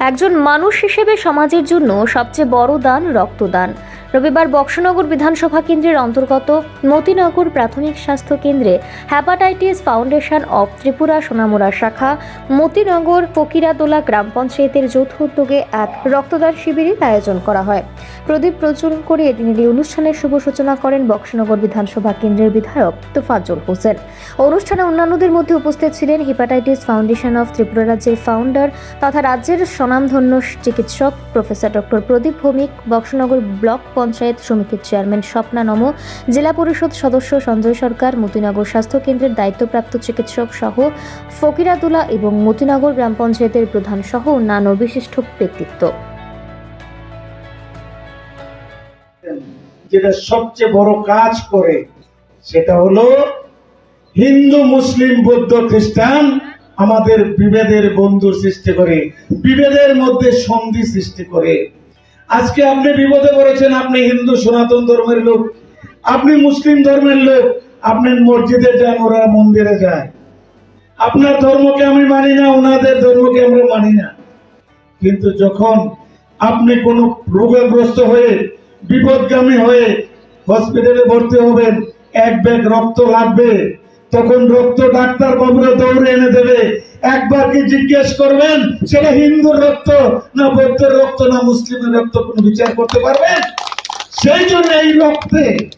একজন মানুষ হিসেবে সমাজের জন্য সবচেয়ে বড় দান রক্তদান। রবিবার বক্সনগর বিধানসভা কেন্দ্রের অন্তর্গত মতিনগর প্রাথমিক স্বাস্থ্য কেন্দ্রে hepatitis foundation of Tripura Sonamura শাখা, মতিনগর ফকিরাদোলা গ্রাম পঞ্চায়েতের যৌথ উদ্যোগে এক রক্তদান শিবিরের আয়োজন করা হয়। প্রদীপ প্রজ্বলন করে এদিনের এই অনুষ্ঠানের শুভ সূচনা করেন বক্সনগর বিধানসভা কেন্দ্রের বিধায়ক তোফাজ্জল হোসেন। অনুষ্ঠানে অন্যান্যদের মধ্যে উপস্থিত ছিলেন হেপাটাইটিস ফাউন্ডেশন অফ ত্রিপুরা রাজ্যের ফাউন্ডার তথা রাজ্যের স্বনামধন্য চিকিৎসক professor doctor Pradip Bhowmik, Boxanagar block panchayat সমিতির চেয়ারম্যান স্বপ্না নম, জেলা পরিষদ সদস্য সঞ্জয় সরকার, মতিনগর স্বাস্থ্য কেন্দ্রের দায়িত্বপ্রাপ্ত চিকিৎসক সহ ফকিরাতুলা এবং মতিনগর গ্রাম পঞ্চায়েতের প্রধান সহ অন্যান্য বিশিষ্ট ব্যক্তিত্ব। যেটা সবচেয়ে বড় কাজ করে, সেটা হলো হিন্দু, মুসলিম, বৌদ্ধ, খ্রিস্টান আমাদের বিভেদের বন্ধুর সৃষ্টি করে, বিভেদের মধ্যে সন্ধি সৃষ্টি করে। আজকে আপনি বিপদে পড়েছেন, আপনি হিন্দু সনাতন ধর্মের লোক, আপনি মুসলিম ধর্মের লোক, আপনি মসজিদে যান, ওরা মন্দিরে যায়। আপনার ধর্মকে আমি মানি না, ওনাদের ধর্মকে আমরা মানি না। কিন্তু যখন আপনি কোনো রোগগ্রস্ত হয়ে, বিপদগামী হয়ে হসপিটালে ভর্তি হবেন, এক ব্যাগ রক্ত লাগবে, তখন রক্ত ডাক্তার বাবুরা দৌড়ে এনে দেবে একবার কি জিজ্ঞেস করবেন, সেটা হিন্দুর রক্ত না বৌদ্ধের রক্ত না মুসলিমের রক্ত কোনো বিচার করতে পারবেন? সেই জন্য এই রক্তে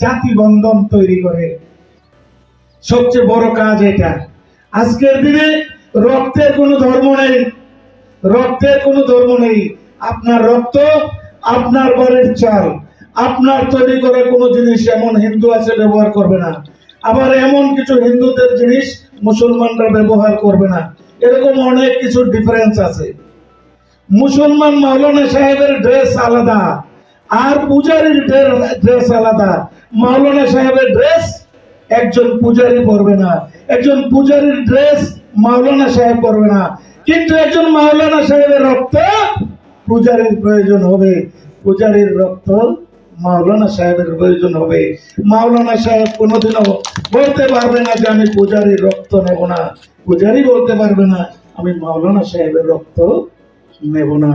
জাতি বন্ধন তৈরি করে। সবচেয়ে বড় কাজ এটা। আজকের দিনে রক্তের কোনো ধর্ম নেই। রক্তের কোনো ধর্ম নেই। আপনার রক্ত, আপনার বাড়ির চাল। আপনার তৈরি করা কোনো জিনিস এমন হিন্দু আছে, ব্যবহার করবে না। আবার এমন কিছু হিন্দুদের জিনিস মুসলমানরা ব্যবহার করবে না। এরকম অনেক কিছু ডিফারেন্স আছে। মুসলমান মাওলানা সাহেবের ড্রেস আলাদা, আর পূজারীর ড্রেস আলাদা। মাওলানা সাহেবের ড্রেস একজন পূজারী পরবে না। একজন পূজারীর ড্রেস মাওলানা সাহেব পরবে না। কিন্তু একজন মাওলানা সাহেবের রক্ত পূজারীর প্রয়োজন হবে। পূজারীর রক্ত মাওলানা সাহেবের প্রয়োজন হবে। মাওলানা সাহেব কোনোদিনও বলতে পারবে না যে আমি পূজারির রক্ত নেব না। পূজারি বলতে পারবে না, আমি মাওলানা সাহেবের রক্ত নেব না।